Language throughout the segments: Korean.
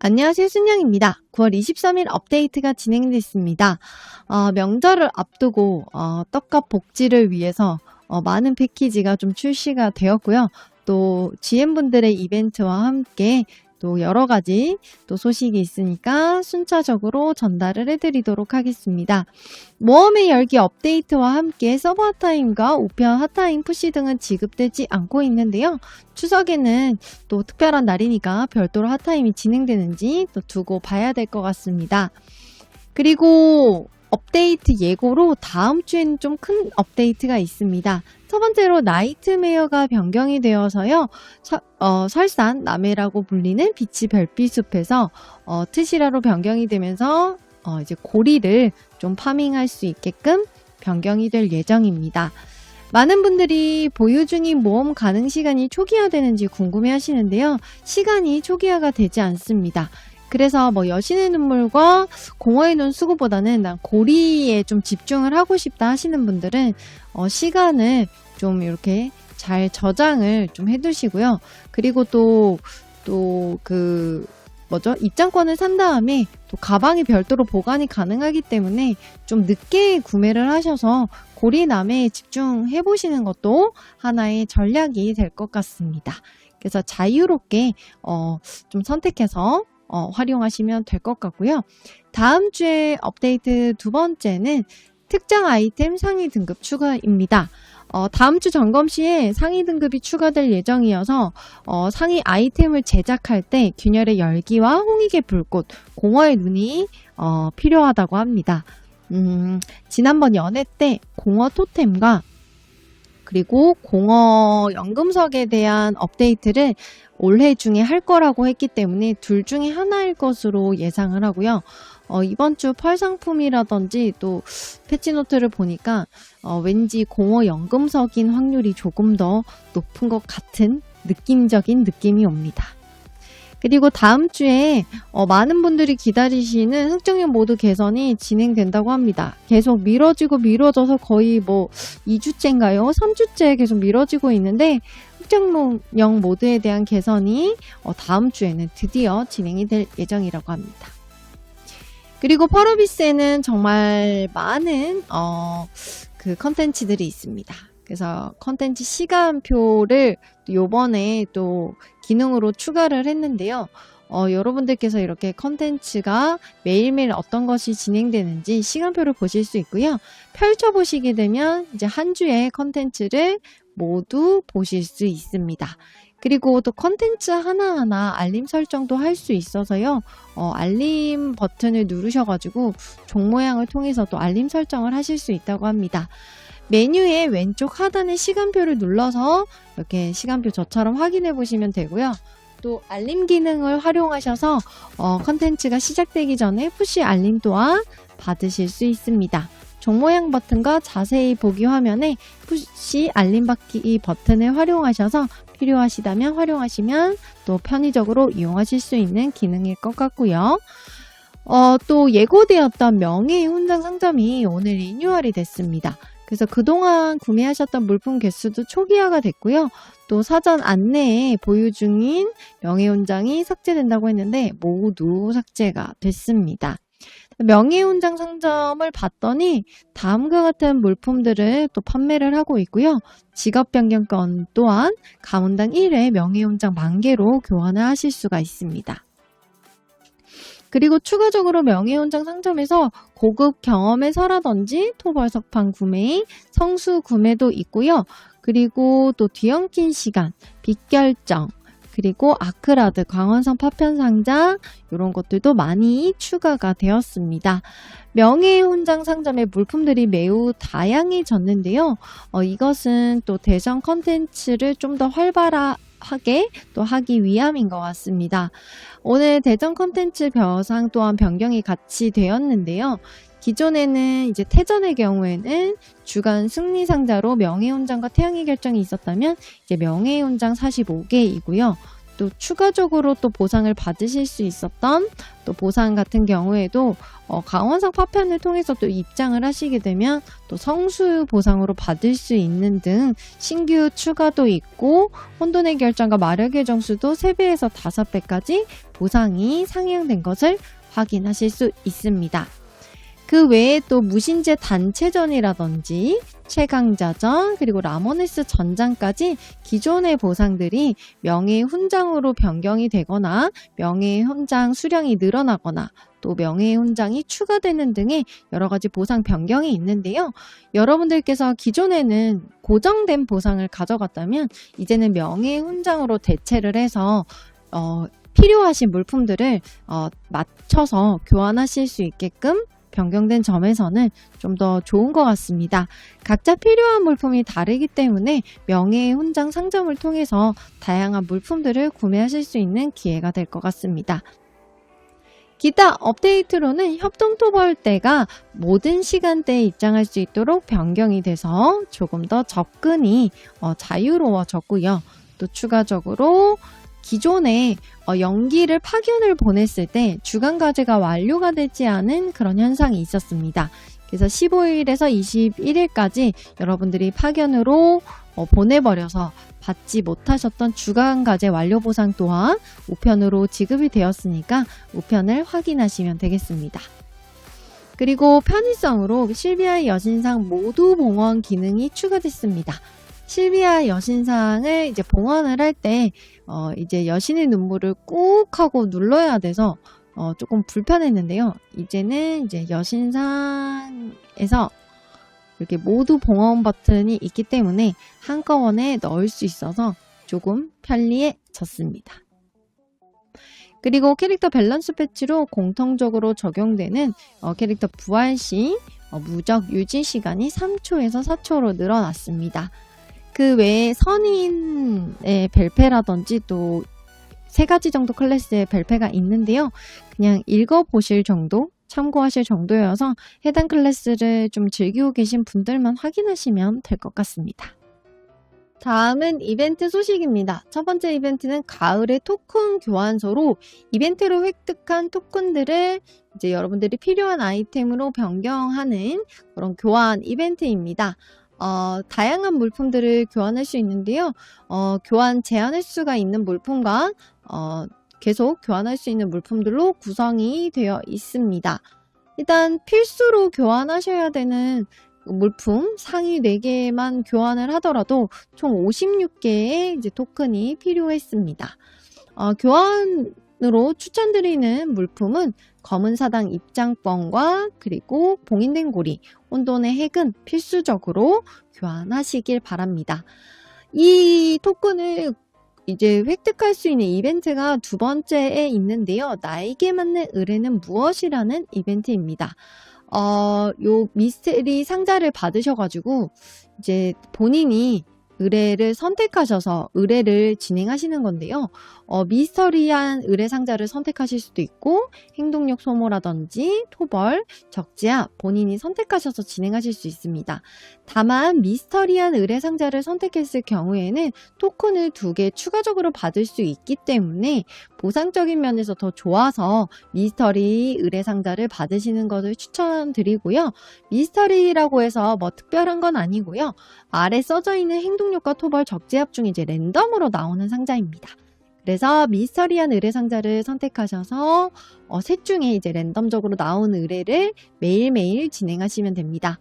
안녕하세요. 순영입니다. 9월 23일 업데이트가 진행됐습니다. 어, 명절을 앞두고 어, 떡값 복지를 위해서 어, 많은 패키지가 좀 출시가 되었고요. 또 GM분들의 이벤트와 함께 또 여러 가지 또 소식이 있으니까 순차적으로 전달을 해드리도록 하겠습니다. 모험의 열기 업데이트와 함께 서버 핫타임과 우편 핫타임 푸시 등은 지급되지 않고 있는데요. 추석에는 또 특별한 날이니까 별도로 핫타임이 진행되는지 또 두고 봐야 될 것 같습니다. 그리고 업데이트 예고로 다음 주에는 좀큰 업데이트가 있습니다. 첫 번째로 나이트메어가 변경이 되어서요. 서- 어, 설산 남해라고 불리는 비치 별빛숲에서 어, 트시라로 변경이 되면서 어, 이제 고리를 좀 파밍할 수 있게끔 변경이 될 예정입니다. 많은 분들이 보유 중인 모험 가능 시간이 초기화되는지 궁금해 하시는데요. 시간이 초기화가 되지 않습니다. 그래서 뭐 여신의 눈물과 공허의 눈 수고보다는 난 고리에 좀 집중을 하고 싶다 하시는 분들은 어, 시간을 좀 이렇게 잘 저장을 좀 해두시고요. 그리고 또, 또 그, 뭐죠? 입장권을 산 다음에 또 가방이 별도로 보관이 가능하기 때문에 좀 늦게 구매를 하셔서 고리남에 집중해 보시는 것도 하나의 전략이 될 것 같습니다. 그래서 자유롭게 어, 좀 선택해서 어, 활용하시면 될 것 같고요. 다음 주에 업데이트 두 번째는 특정 아이템 상위 등급 추가입니다. 어, 다음 주 점검 시에 상위 등급이 추가될 예정이어서 어, 상위 아이템을 제작할 때 균열의 열기와 홍익의 불꽃, 공허의 눈이 어, 필요하다고 합니다. 음, 지난번 연애 때 공허 토템과 그리고 공허 연금석에 대한 업데이트를 올해 중에 할 거라고 했기 때문에 둘 중에 하나일 것으로 예상을 하고요. 어, 이번 주 펄 상품이라든지 또 패치노트를 보니까 어, 왠지 공허 연금석인 확률이 조금 더 높은 것 같은 느낌적인 느낌이 옵니다. 그리고 다음 주에 어, 많은 분들이 기다리시는 흑정형 모드 개선이 진행된다고 합니다. 계속 미뤄지고 미뤄져서 거의 뭐 2주째인가요? 3주째 계속 미뤄지고 있는데 흑정형 모드에 대한 개선이 어, 다음 주에는 드디어 진행이 될 예정이라고 합니다. 그리고 펄어비스에는 정말 많은 어, 그 컨텐츠들이 있습니다. 그래서 컨텐츠 시간표를 요번에 또 기능으로 추가를 했는데요. 어, 여러분들께서 이렇게 컨텐츠가 매일매일 어떤 것이 진행되는지 시간표를 보실 수 있고요. 펼쳐보시게 되면 이제 한 주의 컨텐츠를 모두 보실 수 있습니다. 그리고 또 컨텐츠 하나하나 알림 설정도 할 수 있어서요. 어, 알림 버튼을 누르셔가지고 종 모양을 통해서 또 알림 설정을 하실 수 있다고 합니다. 메뉴의 왼쪽 하단의 시간표를 눌러서 이렇게 시간표 저처럼 확인해 보시면 되고요. 또 알림 기능을 활용하셔서 어, 컨텐츠가 시작되기 전에 푸시 알림 또한 받으실 수 있습니다. 종 모양 버튼과 자세히 보기 화면에 푸시 알림 받기 버튼을 활용하셔서 필요하시다면 활용하시면 또 편의적으로 이용하실 수 있는 기능일 것 같고요. 어, 또 예고되었던 명예의 훈장 상점이 오늘 리뉴얼이 됐습니다. 그래서 그동안 구매하셨던 물품 개수도 초기화가 됐고요. 또 사전 안내에 보유 중인 명예훈장이 삭제된다고 했는데 모두 삭제가 됐습니다. 명예훈장 상점을 봤더니 다음과 같은 물품들을 또 판매를 하고 있고요. 직업 변경권 또한 가문당 1회 명예훈장 만개로 교환을 하실 수가 있습니다. 그리고 추가적으로 명예훈장 상점에서 고급 경험의 서라든지 토벌석판 구매, 성수 구매도 있고요. 그리고 또 뒤엉킨 시간, 빗결정, 그리고 아크라드, 광원성 파편 상자 이런 것들도 많이 추가가 되었습니다. 명예의 훈장 상점의 물품들이 매우 다양해졌는데요. 어, 이것은 또 대전 컨텐츠를 좀 더 활발하 게 또 하기 위함인 것 같습니다. 오늘 대전 컨텐츠 벼상 또한 변경이 같이 되었는데요. 기존에는 이제 태전의 경우에는 주간 승리 상자로 명예훈장과 태양의 결정이 있었다면 이제 명예훈장 45개이고요. 또 추가적으로 또 보상을 받으실 수 있었던 또 보상 같은 경우에도 어, 강원상 파편을 통해서 또 입장을 하시게 되면 또 성수 보상으로 받을 수 있는 등 신규 추가도 있고 혼돈의 결정과 마력의 정수도 3배에서 5배까지 보상이 상향된 것을 확인하실 수 있습니다. 그 외에 또 무신제 단체전이라든지 최강자전 그리고 라모네스 전장까지 기존의 보상들이 명예 훈장으로 변경이 되거나 명예 훈장 수량이 늘어나거나 또 명예훈장이 추가되는 등의 여러 가지 보상 변경이 있는데요. 여러분들께서 기존에는 고정된 보상을 가져갔다면 이제는 명예훈장으로 대체를 해서 어, 필요하신 물품들을 어, 맞춰서 교환하실 수 있게끔 변경된 점에서는 좀 더 좋은 것 같습니다. 각자 필요한 물품이 다르기 때문에 명예의 훈장 상점을 통해서 다양한 물품들을 구매하실 수 있는 기회가 될 것 같습니다. 기타 업데이트로는 협동토벌대가 모든 시간대에 입장할 수 있도록 변경이 돼서 조금 더 접근이 어, 자유로워졌고요. 또 추가적으로 기존에 어, 연기를 파견을 보냈을 때 주간 과제가 완료가 되지 않은 그런 현상이 있었습니다. 그래서 15일에서 21일까지 여러분들이 파견으로 어, 보내버려서 받지 못하셨던 주간 과제 완료 보상 또한 우편으로 지급이 되었으니까 우편을 확인하시면 되겠습니다. 그리고 편의성으로 실비아 여신상 모두 봉헌 기능이 추가됐습니다. 실비아 여신상을 이제 봉헌을 할 때, 어, 이제 여신의 눈물을 꾹 하고 눌러야 돼서, 어, 조금 불편했는데요. 이제는 이제 여신상에서 이렇게 모두 봉헌 버튼이 있기 때문에 한꺼번에 넣을 수 있어서 조금 편리해졌습니다. 그리고 캐릭터 밸런스 패치로 공통적으로 적용되는 어, 캐릭터 부활 시 어, 무적 유지 시간이 3초에서 4초로 늘어났습니다. 그 외에 선인의 벨페라든지 또 세 가지 정도 클래스의 벨페가 있는데요. 그냥 읽어보실 정도, 참고하실 정도여서 해당 클래스를 좀 즐기고 계신 분들만 확인하시면 될 것 같습니다. 다음은 이벤트 소식입니다. 첫 번째 이벤트는 가을의 토큰 교환소로 이벤트로 획득한 토큰들을 이제 여러분들이 필요한 아이템으로 변경하는 그런 교환 이벤트입니다. 어, 다양한 물품들을 교환할 수 있는데요. 어, 교환 제한 횟수가 있는 물품과 어, 계속 교환할 수 있는 물품들로 구성이 되어 있습니다. 일단 필수로 교환하셔야 되는 물품 상위 4개만 교환을 하더라도 총 56개의 이제 토큰이 필요했습니다. 어, 교환으로 추천드리는 물품은 검은 사당 입장권과 그리고 봉인된 고리, 혼돈의 핵은 필수적으로 교환하시길 바랍니다. 이 토큰을 이제 획득할 수 있는 이벤트가 두 번째에 있는데요. 나에게 맞는 의뢰는 무엇이라는 이벤트입니다. 어, 요 미스테리 상자를 받으셔가지고 이제 본인이 의뢰를 선택하셔서 의뢰를 진행하시는 건데요. 어, 미스터리한 의뢰 상자를 선택하실 수도 있고 행동력 소모라든지 토벌, 적지압 본인이 선택하셔서 진행하실 수 있습니다. 다만 미스터리한 의뢰 상자를 선택했을 경우에는 토큰을 두 개 추가적으로 받을 수 있기 때문에 보상적인 면에서 더 좋아서 미스터리 의뢰 상자를 받으시는 것을 추천드리고요. 미스터리라고 해서 뭐 특별한 건 아니고요. 아래 써져 있는 행동력과 토벌 적지압 중 이제 랜덤으로 나오는 상자입니다. 그래서 미스터리한 의뢰 상자를 선택하셔서 어, 셋 중에 이제 랜덤적으로 나온 의뢰를 매일매일 진행하시면 됩니다.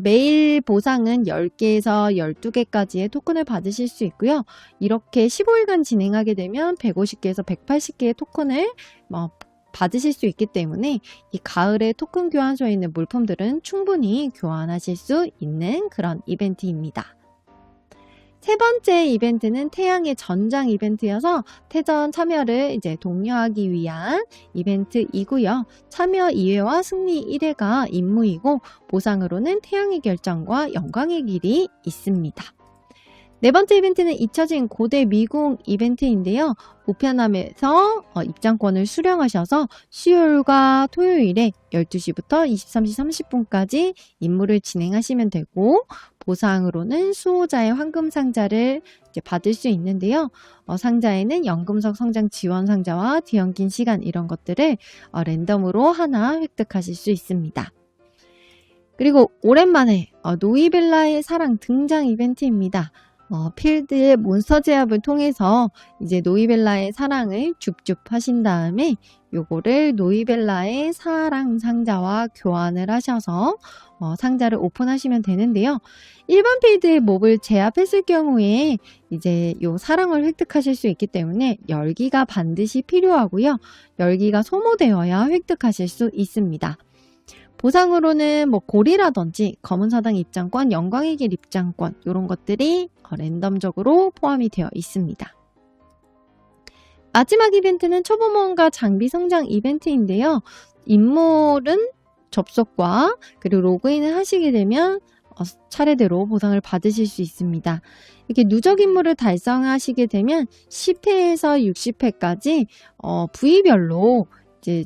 매일 보상은 10개에서 12개까지의 토큰을 받으실 수 있고요. 이렇게 15일간 진행하게 되면 150개에서 180개의 토큰을 뭐 받으실 수 있기 때문에 이 가을에 토큰 교환소에 있는 물품들은 충분히 교환하실 수 있는 그런 이벤트입니다. 세 번째 이벤트는 태양의 전장 이벤트여서 태전 참여를 이제 독려하기 위한 이벤트이고요. 참여 2회와 승리 1회가 임무이고 보상으로는 태양의 결정과 영광의 길이 있습니다. 네 번째 이벤트는 잊혀진 고대 미궁 이벤트인데요. 우편함에서 어, 입장권을 수령하셔서 수요일과 토요일에 12시부터 23시 30분까지 임무를 진행하시면 되고 보상으로는 수호자의 황금 상자를 받을 수 있는데요. 어, 상자에는 연금석 성장 지원 상자와 뒤엉긴 시간 이런 것들을 어, 랜덤으로 하나 획득하실 수 있습니다. 그리고 오랜만에 어, 노이벨라의 사랑 등장 이벤트입니다. 어, 필드의 몬스터 제압을 통해서 이제 노이벨라의 사랑을 줍줍 하신 다음에 요거를 노이벨라의 사랑 상자와 교환을 하셔서 어, 상자를 오픈하시면 되는데요. 일반 필드의 몹을 제압했을 경우에 이제 요 사랑을 획득하실 수 있기 때문에 열기가 반드시 필요하고요. 열기가 소모되어야 획득하실 수 있습니다. 보상으로는 뭐 골이라든지 검은 사당 입장권, 영광의 길 입장권 이런 것들이 어, 랜덤적으로 포함이 되어 있습니다. 마지막 이벤트는 초보 모험가 장비 성장 이벤트인데요. 인물은 접속과 그리고 로그인을 하시게 되면 어, 차례대로 보상을 받으실 수 있습니다. 이렇게 누적 임무를 달성하시게 되면 10회에서 60회까지 어, 부위별로 이제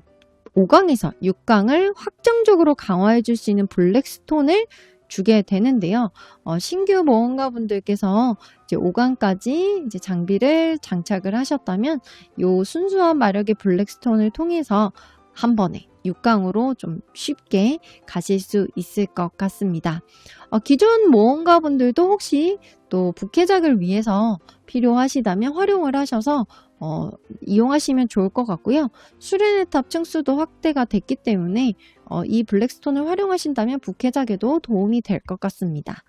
5강에서 6강을 확정적으로 강화해 줄 수 있는 블랙스톤을 주게 되는데요. 어, 신규 모험가 분들께서 이제 5강까지 이제 장비를 장착을 하셨다면 요 순수한 마력의 블랙스톤을 통해서 한 번에 6강으로 좀 쉽게 가실 수 있을 것 같습니다. 어, 기존 모험가 분들도 혹시 또 부캐작을 위해서 필요하시다면 활용을 하셔서 어, 이용하시면 좋을 것 같고요. 수련의 탑 층수도 확대가 됐기 때문에 어, 이 블랙스톤을 활용하신다면 부캐작에도 도움이 될 것 같습니다.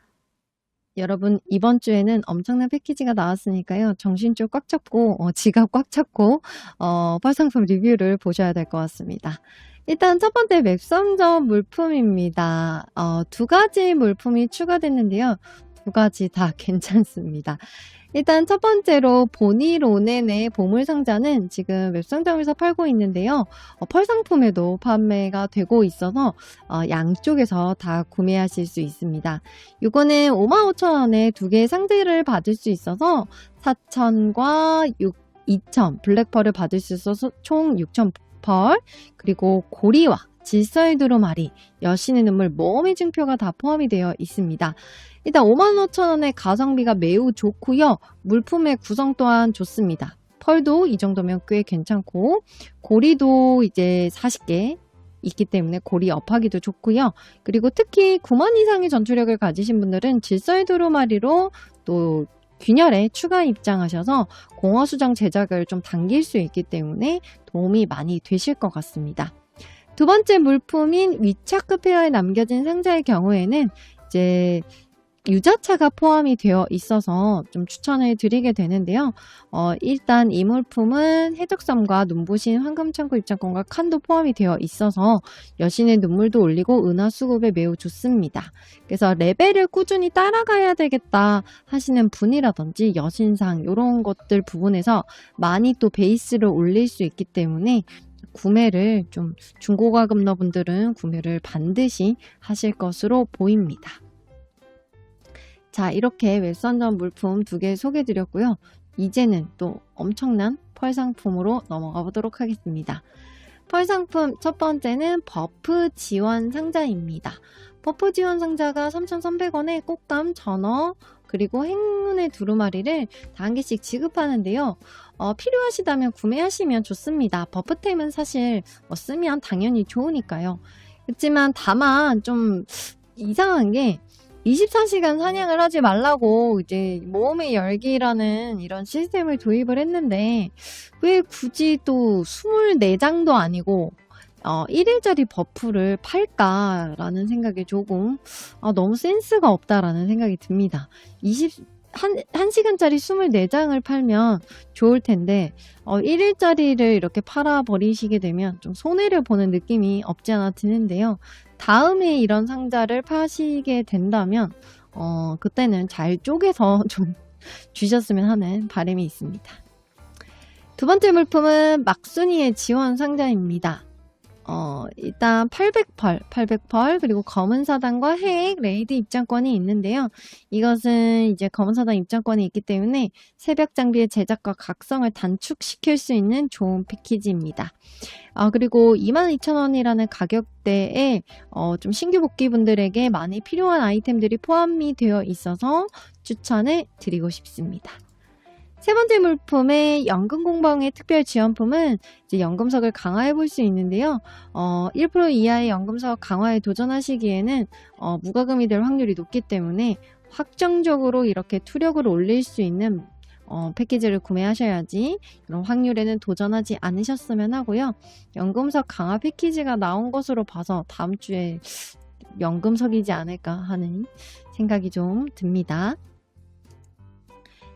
여러분 이번 주에는 엄청난 패키지가 나왔으니까요. 정신줄 꽉 잡고 어, 지갑 꽉 잡고 어, 펄상품 리뷰를 보셔야 될 것 같습니다. 일단 첫 번째 웹상점 물품입니다. 어, 두 가지 물품이 추가됐는데요. 두 가지 다 괜찮습니다. 일단 첫 번째로 보니로넨의 보물상자는 지금 웹상점에서 팔고 있는데요. 어, 펄 상품에도 판매가 되고 있어서 어, 양쪽에서 다 구매하실 수 있습니다. 이거는 55,000원에 두 개의 상자를 받을 수 있어서 4,000과 6, 2,000 블랙펄을 받을 수 있어서 총 6,000 펄 그리고 고리와 질서의 두루마리, 여신의 눈물, 모험의 증표가 다 포함이 되어 있습니다. 일단 55,000원의 가성비가 매우 좋고요. 물품의 구성 또한 좋습니다. 펄도 이 정도면 꽤 괜찮고 고리도 이제 40개 있기 때문에 고리 업하기도 좋고요. 그리고 특히 9만 이상의 전투력을 가지신 분들은 질서의 두루마리로 또 균열에 추가 입장하셔서 공허수정 제작을 좀 당길 수 있기 때문에 도움이 많이 되실 것 같습니다. 두 번째 물품인 위차크 페어에 남겨진 상자의 경우에는 이제 유자차가 포함이 되어 있어서 좀 추천을 드리게 되는데요. 어, 일단 이 물품은 해적섬과 눈부신 황금창고 입장권과 칸도 포함이 되어 있어서 여신의 눈물도 올리고 은하 수급에 매우 좋습니다. 그래서 레벨을 꾸준히 따라가야 되겠다 하시는 분이라든지 여신상 이런 것들 부분에서 많이 또 베이스를 올릴 수 있기 때문에 구매를 좀 중고가 금러분들은 구매를 반드시 하실 것으로 보입니다. 자, 이렇게 웹선전 물품 두 개 소개드렸고요. 이제는 또 엄청난 펄 상품으로 넘어가 보도록 하겠습니다. 펄 상품 첫 번째는 버프 지원 상자입니다. 버프 지원 상자가 3,300원에 꽃감, 전어, 그리고 행운의 두루마리를 다 한 개씩 지급하는데요. 어, 필요하시다면 구매하시면 좋습니다. 버프템은 사실 뭐 쓰면 당연히 좋으니까요. 그렇지만 다만 좀 이상한 게 24시간 사냥을 하지 말라고 이제 모험의 열기라는 이런 시스템을 도입을 했는데 왜 굳이 또 24장도 아니고 어, 1일짜리 버프를 팔까라는 생각이 조금 아, 너무 센스가 없다라는 생각이 듭니다. 20, 한, 1시간짜리 24장을 팔면 좋을 텐데, 어, 1일짜리를 이렇게 팔아버리시게 되면 좀 손해를 보는 느낌이 없지 않아 드는데요. 다음에 이런 상자를 파시게 된다면, 어, 그때는 잘 쪼개서 좀 주셨으면 하는 바람이 있습니다. 두 번째 물품은 막순이의 지원 상자입니다. 어, 일단 800펄, 800펄, 그리고 검은 사단과 핵, 레이드 입장권이 있는데요. 이것은 이제 검은 사단 입장권이 있기 때문에 새벽 장비의 제작과 각성을 단축시킬 수 있는 좋은 패키지입니다. 아, 그리고 22,000원이라는 가격대에 어, 좀 신규 복귀분들에게 많이 필요한 아이템들이 포함이 되어 있어서 추천을 드리고 싶습니다. 세 번째 물품의 연금 공방의 특별 지원품은 이제 연금석을 강화해 볼 수 있는데요. 어, 1% 이하의 연금석 강화에 도전하시기에는 어, 무과금이 될 확률이 높기 때문에 확정적으로 이렇게 투력을 올릴 수 있는 어, 패키지를 구매하셔야지 이런 확률에는 도전하지 않으셨으면 하고요. 연금석 강화 패키지가 나온 것으로 봐서 다음 주에 연금석이지 않을까 하는 생각이 좀 듭니다.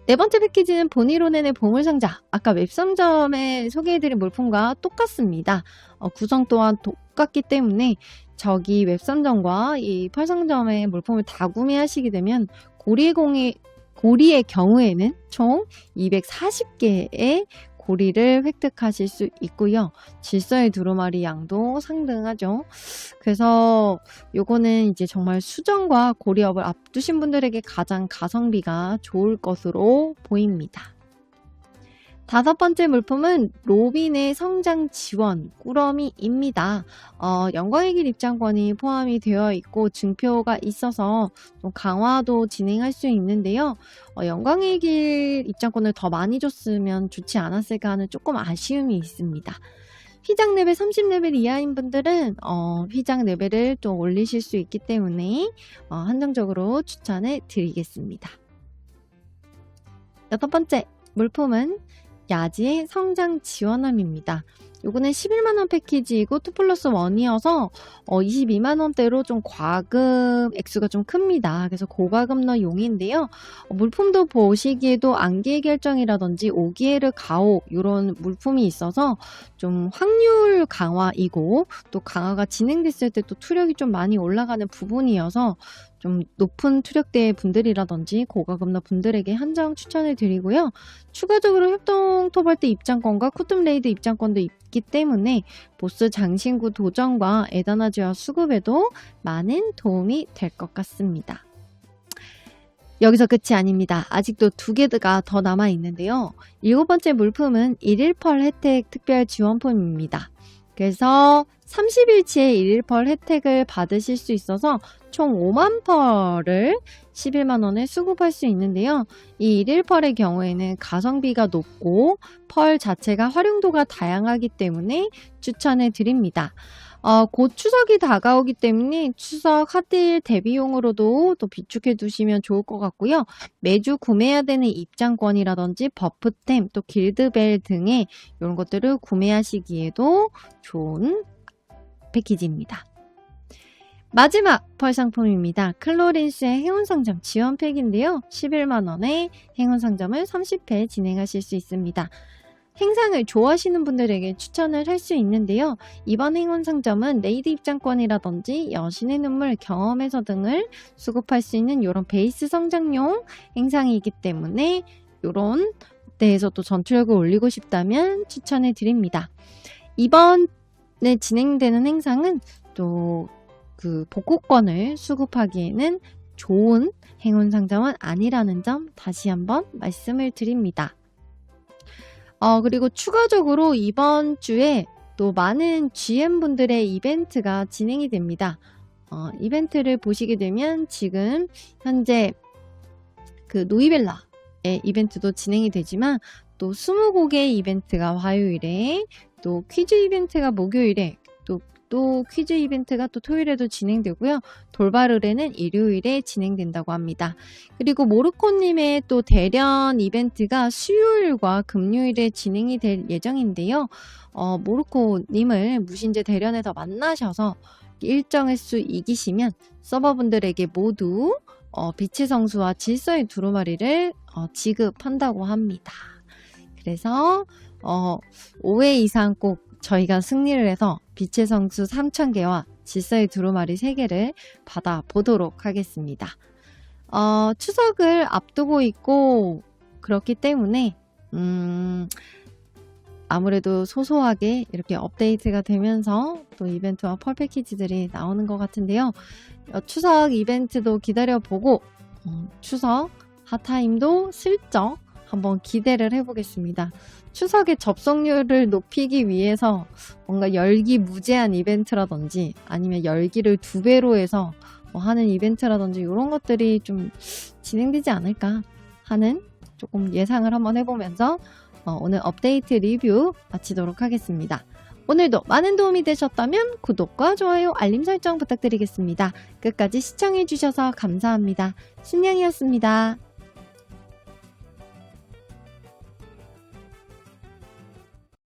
네 번째 패키지는 보니로넨의 보물상자. 아까 웹상점에 소개해드린 물품과 똑같습니다. 어, 구성 또한 똑같기 때문에 저기 웹상점과 이 펄상점의 물품을 다 구매하시게 되면 고리공의 고리의 경우에는 총 240개의 고리를 획득하실 수 있고요. 질서의 두루마리 양도 상등하죠. 그래서 요거는 이제 정말 수정과 고리업을 앞두신 분들에게 가장 가성비가 좋을 것으로 보입니다. 다섯 번째 물품은 로빈의 성장 지원 꾸러미입니다. 어, 영광의 길 입장권이 포함이 되어 있고 증표가 있어서 좀 강화도 진행할 수 있는데요. 어, 영광의 길 입장권을 더 많이 줬으면 좋지 않았을까 하는 조금 아쉬움이 있습니다. 휘장 레벨 30레벨 이하인 분들은 어, 휘장 레벨을 좀 올리실 수 있기 때문에 어, 한정적으로 추천을 드리겠습니다. 여섯 번째 물품은 야지의 성장 지원함입니다. 요거는 11만원 패키지이고 2 플러스 1이어서 어, 22만원대로 좀 과금 액수가 좀 큽니다. 그래서 고과금러 용인데요. 어, 물품도 보시기에도 안개 결정이라든지 오기에르 가오 이런 물품이 있어서 좀 확률 강화이고 또 강화가 진행됐을 때 또 투력이 좀 많이 올라가는 부분이어서 좀 높은 투력대 분들이라든지 고가금러 분들에게 한정 추천을 드리고요. 추가적으로 협동 토벌대 입장권과 쿠툼 레이드 입장권도 있기 때문에 보스 장신구 도전과 에다나지와 수급에도 많은 도움이 될 것 같습니다. 여기서 끝이 아닙니다. 아직도 두 개가 더 남아 있는데요. 일곱 번째 물품은 1일펄 혜택 특별 지원품입니다. 그래서 30일치의 1일펄 혜택을 받으실 수 있어서 총 5만 펄을 11만 원에 수급할 수 있는데요. 이 1일펄의 경우에는 가성비가 높고 펄 자체가 활용도가 다양하기 때문에 추천해 드립니다. 어, 곧 추석이 다가오기 때문에 추석 핫딜 대비용으로도 또 비축해 두시면 좋을 것 같고요. 매주 구매해야 되는 입장권이라든지 버프템, 또 길드벨 등의 이런 것들을 구매하시기에도 좋은 패키지입니다. 마지막 펄 상품입니다. 클로린스의 행운상점 지원팩인데요. 11만원에 행운상점을 30회 진행하실 수 있습니다. 행상을 좋아하시는 분들에게 추천을 할 수 있는데요. 이번 행운 상점은 레이드 입장권이라든지 여신의 눈물, 경험에서 등을 수급할 수 있는 이런 베이스 성장용 행상이기 때문에 이런 데에서도 전투력을 올리고 싶다면 추천해 드립니다. 이번에 진행되는 행상은 또 그 복구권을 수급하기에는 좋은 행운 상점은 아니라는 점 다시 한번 말씀을 드립니다. 어, 그리고 추가적으로 이번 주에 또 많은 GM분들의 이벤트가 진행이 됩니다. 어, 이벤트를 보시게 되면 지금 현재 그 노이벨라의 이벤트도 진행이 되지만 또 20곡의 이벤트가 화요일에 또 퀴즈 이벤트가 목요일에 또 퀴즈 이벤트가 또 토요일에도 진행되고요. 돌발 의뢰는 일요일에 진행된다고 합니다. 그리고 모르코님의 또 대련 이벤트가 수요일과 금요일에 진행이 될 예정인데요. 어, 모르코님을 무신제 대련에서 만나셔서 일정 횟수 이기시면 서버분들에게 모두 어, 빛의 성수와 질서의 두루마리를 어, 지급한다고 합니다. 그래서 어, 5회 이상 꼭 저희가 승리를 해서 빛의 성수 3,000개와 질서의 두루마리 3개를 받아보도록 하겠습니다. 어, 추석을 앞두고 있고 그렇기 때문에 음, 아무래도 소소하게 이렇게 업데이트가 되면서 또 이벤트와 펄 패키지들이 나오는 것 같은데요. 어, 추석 이벤트도 기다려보고 어, 추석 핫타임도 슬쩍 한번 기대를 해보겠습니다. 추석의 접속률을 높이기 위해서 뭔가 열기 무제한 이벤트라든지 아니면 열기를 두 배로 해서 뭐 하는 이벤트라든지 이런 것들이 좀 진행되지 않을까 하는 조금 예상을 한번 해보면서 어, 오늘 업데이트 리뷰 마치도록 하겠습니다. 오늘도 많은 도움이 되셨다면 구독과 좋아요, 알림 설정 부탁드리겠습니다. 끝까지 시청해주셔서 감사합니다. 신영이었습니다.